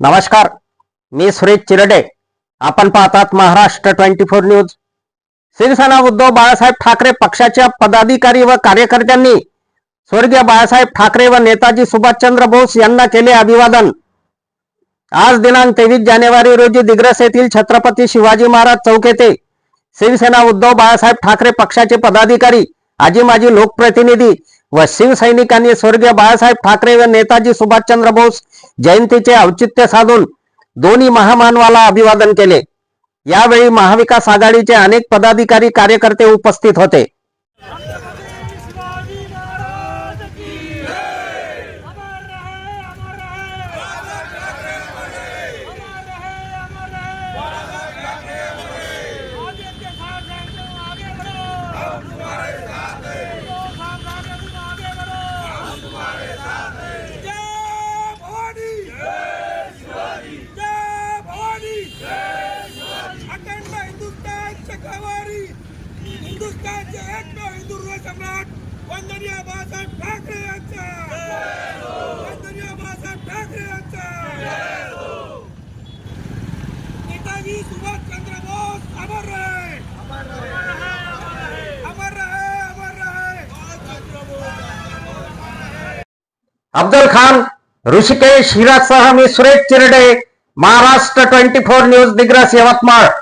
नमस्कार मी सुरेश चिरडे. आपण पाहतात Maharashtra twenty four news. Shivsena Uddhav Balasaheb Thackeray पक्षाच्या पदाधिकारी व कार्यकर्त्यांनी स्वर्गीय बाळासाहेब ठाकरे व नेताजी सुभाषचंद्र बोस यांना केले अभिवादन. आज दिनांक तेवीस जानेवारी रोजी दिग्रस येथील छत्रपती शिवाजी महाराज चौक येथे शिवसेना उद्धव बाळासाहेब ठाकरे पक्षाचे पदाधिकारी आजी माजी लोकप्रतिनिधी व शिवसैनिकांनी स्वर्गीय बाळासाहेब ठाकरे व नेताजी सुभाषचंद्र बोस जयंतीचे औचित्य साधून दोन्ही महामानवाला अभिवादन केले. यावेळी महाविकास आघाडीचे अनेक पदाधिकारी कार्यकर्ते उपस्थित होते. सम्राट वंदनीय बाळासाहेब ठाकरे यांचा! वंदनीय बाळासाहेब ठाकरे यांचा! नेताजी सुभाषचंद्र बोस अमर रहे! अमर रहे, अमर अफजल खान, ऋषिकेश हिराजसह मी Suresh Chirde, Maharashtra twenty four news, Digras Yavatmal.